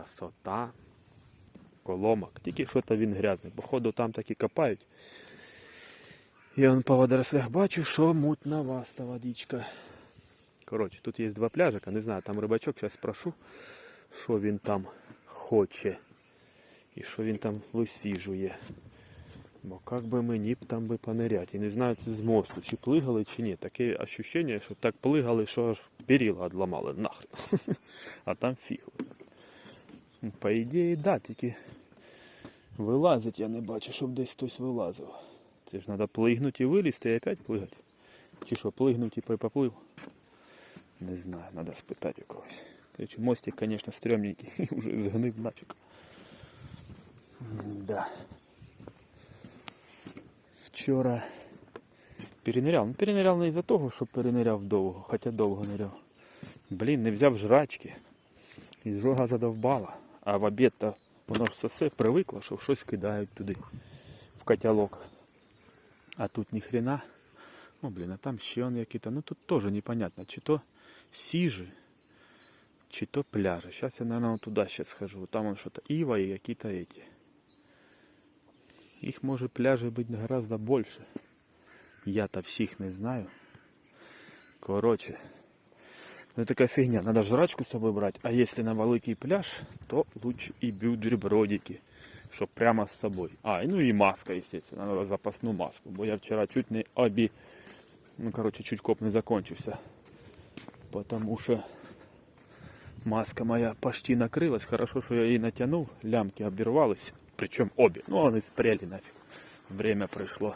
Красота. Коломок. Тільки що то він грязний. Походу там таки копають. І он по водорослях бачу, що мутна васта водичка. Коротше, тут є два пляжика, не знаю, там рибачок, зараз спрошу, що він там хоче. І що він там висіжує. Бо як би мені б там би пониряти. І не знаю, це з мосту, чи плигали, чи ні. Таке ощущення, що так плигали, що аж перила відламали нахрен. А там фіг. По ідеї, да, тільки вилазить я не бачу, щоб десь хтось вилазив. Це ж треба плигнути і вилізти і опять плигати. Чи що, плигнуть і поплив? Не знаю, треба спитати у когось. Короче, мостик, конечно, стрёмненький, уже згнив нафиг. Да. Вчора перениряв. Ну, перениряв не із-за того, що перениряв довго, хоча довго ниряв. Блін, не взяв жрачки. І жога задовбала. А в обід то воно ж все привикло, що щось кидають туди, в котелок. А тут ні хрена. Ну, блін, а там ще он які-то. Ну тут теж непонятно, чи то сіжи, чи то пляжи. Сейчас я, вот туда сейчас схожу. Там он что-то ива и какие-то эти. Их может пляжей быть гораздо больше. Я-то всіх не знаю. Короче. Ну такая фигня. Надо жрачку с собой брать. А если на великий пляж, то лучше и бюджербродики. Чтоб прямо с собой. А, ну и маска, естественно. Надо запасную маску. Бо я вчера чуть не оби... Ну, короче, чуть коп не закончился. Потому что маска моя почти накрылась. Хорошо, что я ее натянул. Лямки оборвались. Причем обе. Ну, они спряли нафиг. Время пришло.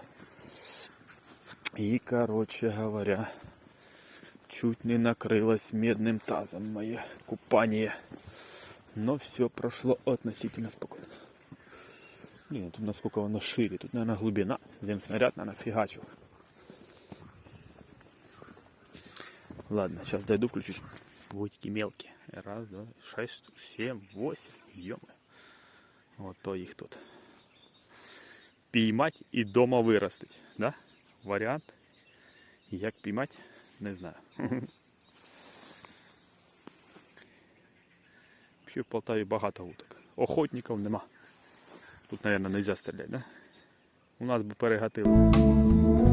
И, короче говоря, чуть не накрылось медным тазом мое купание. Но все прошло относительно спокойно. Блин, тут насколько оно шире. Тут, наверное, глубина. Земснаряд, наверное, фигачил. Ладно, сейчас дойду, включусь. Водики мелкие. Раз, два, шесть, семь, восемь. ё Вот то их тут. Піймать і дома виростить. Да? Варіант. Як піймать, не знаю. Ще в Полтаві багато уток. Охотників нема. Тут, мабуть, не можна стріляти, да? У нас би перегатило.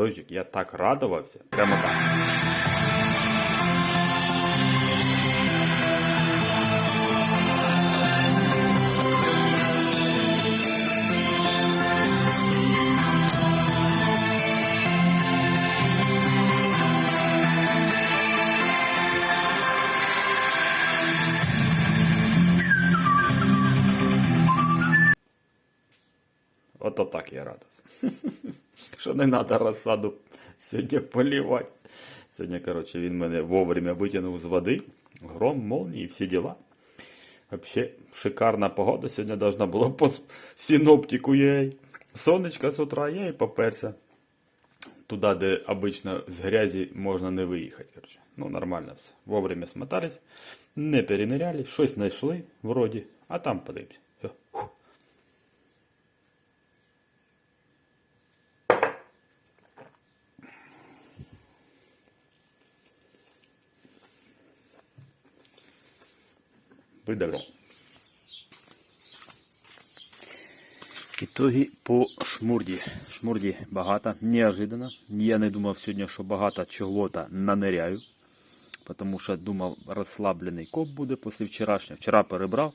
Дождик, я так радувався. Прямо так. Не треба розсаду сьогодні полівати. Сьогодні, коротше, він мене вовремя витягнув з води. Гром, молнії, всі діла. Вообще шикарна погода. Сьогодні должна була по синоптику єй. Сонечко з утра є і поперся. туди, де обично з грязі можна не виїхати. Короче. Ну, нормально все. Вовремя смотались, не перениряли, щось знайшли, вроді, а там подивимося. Всё. Видавлю. Ітоги по шмурді. Шмурді багато, неожиданно. Я не думав сьогодні, що багато чого-то наниряю. Тому що думав, розслаблений коп буде після вчорашнього. Вчора перебрав.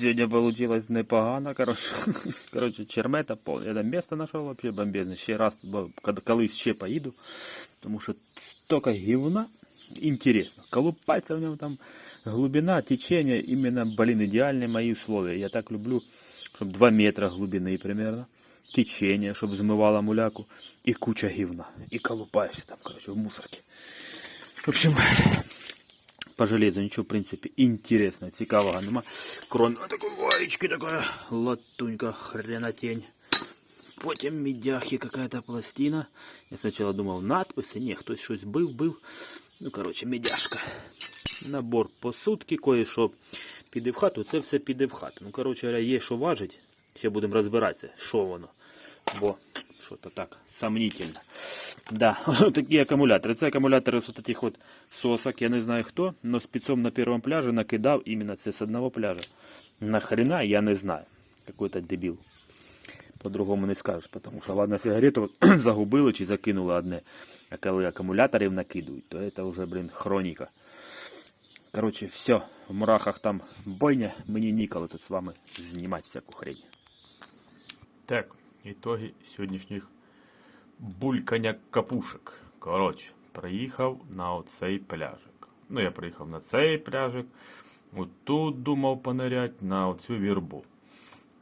Сьогодні вийшло непогано. Коротше, коротше чермета, пол. Я там місце знайшов вообще бомбезне. Ще раз, колись ще поїду. Тому що стільки гівна Интересно. Колупаться в нем там глубина, течение, именно, блин, идеальные мои условия. Я так люблю, чтобы 2 метра глубины примерно, течение, чтобы змывало муляку, и куча гивна. И колупаешься там, короче, в мусорке. В общем, по железу ничего, в принципе, интересного, цікавого нема. Кроме такой ваечки, такая латунька, хренотень. Потім мідяхи какая-то пластина. Я спочатку думав надписи, ні, хтось щось бив, бив. Ну, коротше, мідяшка. Набор посудки, кое-що піде в хату, це все піде в хату. Ну, коротше, є що важить. Ще будемо розбиратися, що воно. Бо що то так, сомнительно. Да, такі акумулятори. Це акумулятори з таких от сосок, я не знаю хто, но спецом на першому пляжі накидав іменно це з одного пляжа. Нахрена, я не знаю. Какой-то дебіл. По-другому не скажеш, тому що ладно, сигарету загубили чи закинули одне. А коли акумуляторів накидують, то це вже, блін, хроніка. Коротше, все, в мурахах там бойня, мені ніколи тут з вами знімати всяку. Так, ітоги сьогоднішніх булькання капушек. Коротше, приїхав на оцей пляжик. Ну, я приїхав на цей пляжик. Отут думав понырять на оцю вірбу.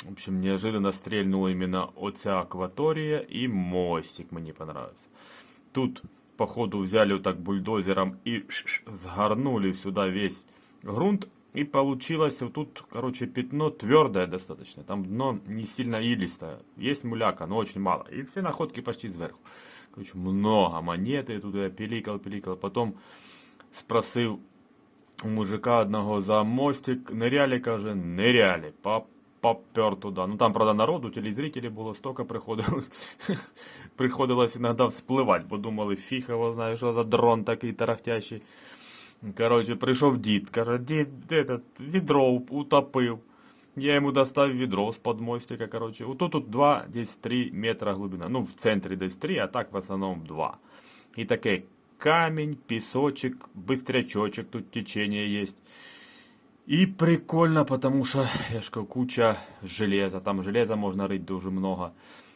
В общем, неожиданно стрельнула именно оця акватория и мостик мне понравился. Тут, походу, взяли вот так бульдозером и сгорнули сюда весь грунт. И получилось вот тут, короче, пятно твердое достаточно. Там дно не сильно илистое. Есть муляка, но очень мало. И все находки почти сверху. Короче, много монеты. Тут я пиликал, пиликал. Потом спросил у мужика одного за мостик. Ныряли, каже, ныряли. Пап попер туди. Ну там, правда, народу, телезрителів було стільки приходило. Приходилось іноді вспливати, бо думали, фіг його знає, що за дрон такий тарахтящий. Коротше, прийшов дід, каже, дід, этот, відро утопив. Я йому достав відро з-под мостика, коротше. Тут тут 2, десь 3 метра глибина. Ну, в центрі десь 3, а так в основному 2. І таке камінь, пісочок, бистрячочок, тут течение есть. И прикольно, потому что, я ж говорю, куча железа. Там железа можно рыть дуже много.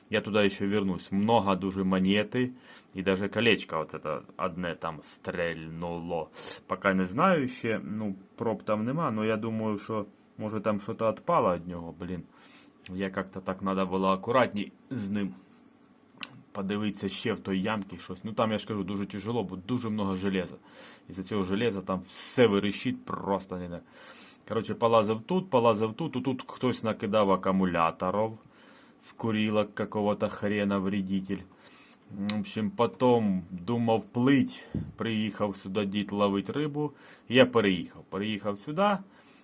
Я туда еще вернусь. Много дуже монеты. И даже колечко вот это одне там стрельнуло. Пока не знаю ще, ну, проб там нема, но я думаю, що може там что-то отпало від нього, блін. Я как-то так надо було акуратней з ним подивитися ще в той ямці щось. Ну там я ж кажу, дуже тяжело, бо дуже много железа. І за цього железа там все вирішить просто не. Коротше, полазив тут, полазив тут, тут хтось накидав акумуляторів з курілок какого-то хрена вредитель. В общем, потом думав плыть, приїхав сюди дід ловить рибу. Я переїхав. Переїхав сюди,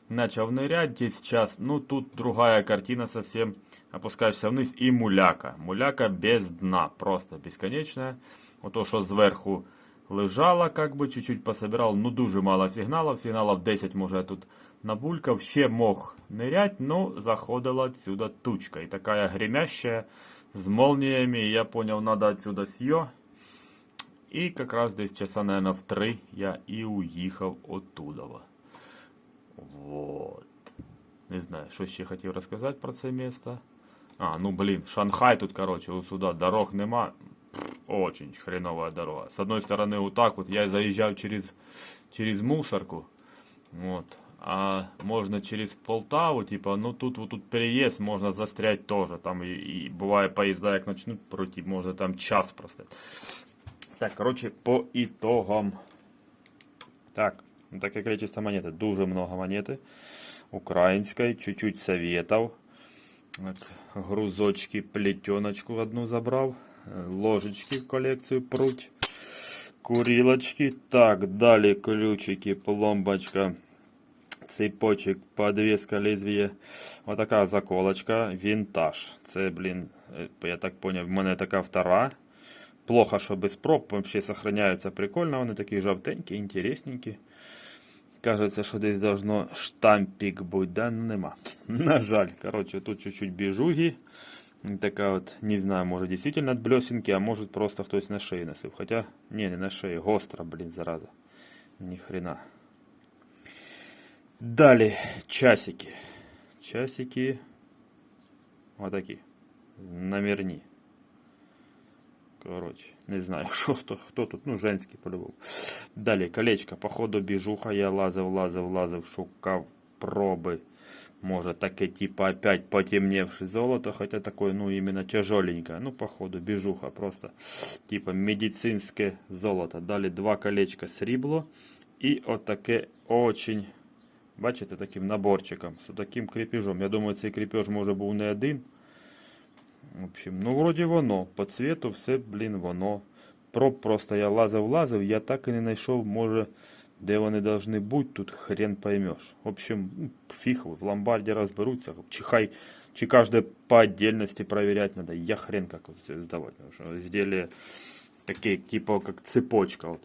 начав нырять, десь час. Ну, тут другая картина совсем. Опускаешься вниз і муляка. Муляка без дна, просто бесконечная. Ото, що зверху лежала, как бы чуть-чуть пособирал. Ну, дуже мало сигналів. Сигналів 10 може я тут набулькав. Ще мог нырять, но заходила отсюда тучка. И такая гремящая, с молниями. И я понял, надо отсюда с ее. И как раз десь часа, наверное, в три я и уїхав оттуда. Вот. Не знаю, що ще хотів розказати про це місто. А, ну блин, Шанхай тут, короче, вот сюда дорог нема. Пф, Очень хреновая дорога. С одной стороны, вот так вот я заезжал через, через мусорку. Вот. А можно через Полтаву, типа, ну тут вот тут переезд можно застрять тоже. Там и, и бывает поезда, як начнут пройти, можно там час простоять. Так, короче, по итогам. Так, таке количество монети. Дуже много монети. Української, чуть-чуть советов. От, грузочки, плетеночку одну забрав. ложечки в колекцію пруть. Курилочки. Так, далі ключики, пломбочка, цепочек, подвеска лезвие. Отака заколочка, винтаж. Це, блін, е, я так поняв, в мене така втора. Плохо, що без проб, вообще сохраняються прикольно, вони такі жовтенькі, інтересненькі. Кажеться, що десь должно штампик бути, да? Ну нема. На жаль. Короче, тут чуть-чуть біжуги. Така от, не знаю, може от блесенки, а может просто хтось на шиї носив. Хоча, не, не на шиї, гостра, блін, зараза. Ні хрена. Далі часики. Часики. Отакі. Номерні. Короче, не знаю, що хто, хто тут, ну, женський по-любому. Далі колечко, походу біжуха, я лазив, лазив, лазив, шукав проби. Може таке типа опять потемневшее золото, хотя такое, ну, именно тяжеленькое. Ну, походу, бежуха просто. Типа медицинское золото. Дали два колечка срібло. І отаке очень, бачите, таким наборчиком, з таким крепежом. Я думаю, цей крепеж може був не один. В общем, ну вроді воно. По цвету все, блін, воно. Проб просто я лазив, лазив, я так і не знайшов, може, де вони должны бути, тут хрен поймеш. В общем, ну, фиг, в ломбарді розберуться. Чи хай, чи каждое по отдельности проверять надо. Я хрен как вот это сдавать. Потому что изделия такие, типа как цепочка. Вот.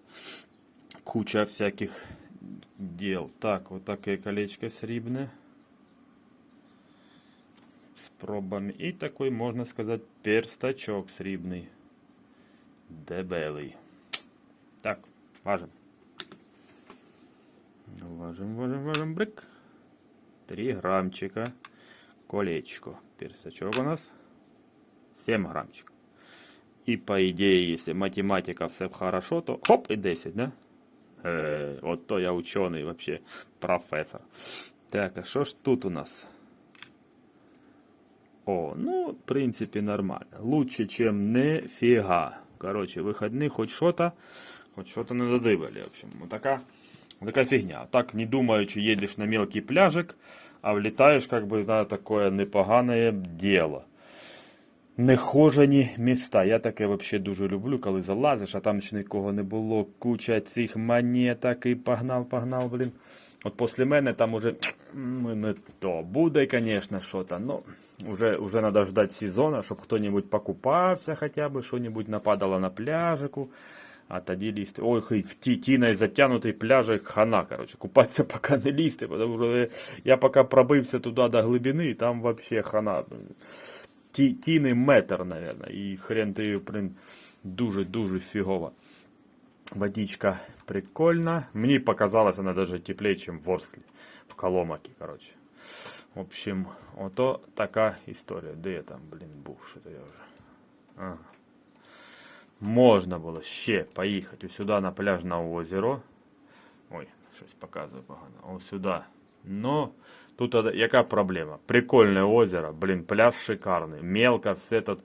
Куча всяких дел. Так, вот такое колечко срібне. З пробами. І такий, можна сказати, перстачок срібний. Дебелий. Так, важим. Важим, важим, важим, брик. 3 грамчика. Колечко. Персачок у нас 7 грамчиков. И по идее, если математика все хорошо, то хоп, и 10, да? Э, вот то я ученый вообще, профессор. Так, а что ж тут у нас? О, ну, в принципе, нормально. Лучше, чем нифига. Короче, выходные хоть что-то, хоть что-то не додивили. В общем, вот такая, вот такая фигня. Так, не думаючи, едешь на мелкий пляжик, а влетаешь как бы на такое непоганое дело. Нехожені міста. Я таке вообще дуже люблю, коли залазиш, а там ще нікого не було. Куча цих монеток і погнав, погнав, блін. От після мене там уже ну, не то буде, звісно, що то, ну, уже, уже надо ждать сезона, щоб хто-нибудь покупався хоча б, що-нибудь нападало на пляжику. А тоді лізти. Ой, хай в ті, тіною затягнутий пляжик хана, короче. Купатися поки не лізти, тому що я поки пробився туди до глибини, там вообще хана. Ті, тіни метр, наверное, і хрен ти, блин, дуже-дуже фігово. Водичка прикольна. Мені показалось, вона даже теплее, чем в Орслі, в Коломакі, короче. В общем, ото така історія. Де я там, блін, був, що то я вже. Ага. Можна було ще поїхати сюди на пляж на озеро. Ой, щось показує погано. Ось сюди. Но тут яка проблема? Прикольне озеро, блін, пляж шикарний. Мелко, все тут.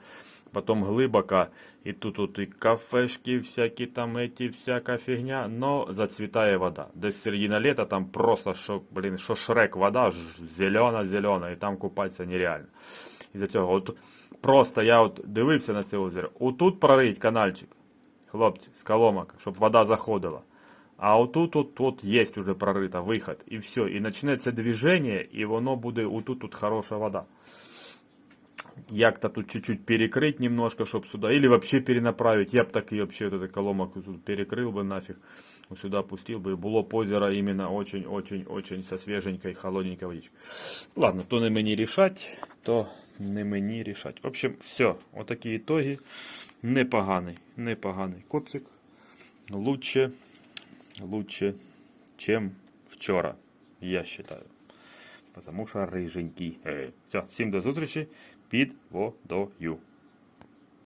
Потом глибоко, і тут, тут і кафешки, всякі там эти, всяка фігня, но зацвітає вода. Десь середина літа там просто, що, блін, що шрек вода, зелена-зелена, і там купатися нереально. Із-за цього, от просто я от дивився на це озеро. Отут прорить канальчик, хлопці, з коломок, щоб вода заходила. А отут от, тут є вже прорита виход, і все. І почнеться движення, і воно буде, отут тут хороша вода як-то тут чуть-чуть перекрыть немножко, чтобы сюда, или вообще перенаправить. Я бы так и вообще вот этот коломок тут перекрыл бы нафиг, вот сюда пустил бы, и было б озеро именно очень-очень-очень со свеженькой, холодненькой водичкой. Ладно, то не мені рішать, то не мені рішать. В общем, все, отакі итоги. Непоганий, непоганий копсик. Лучше, лучше, чем вчора, я считаю. Потому що риженький. Все, всім до зустрічі під водою.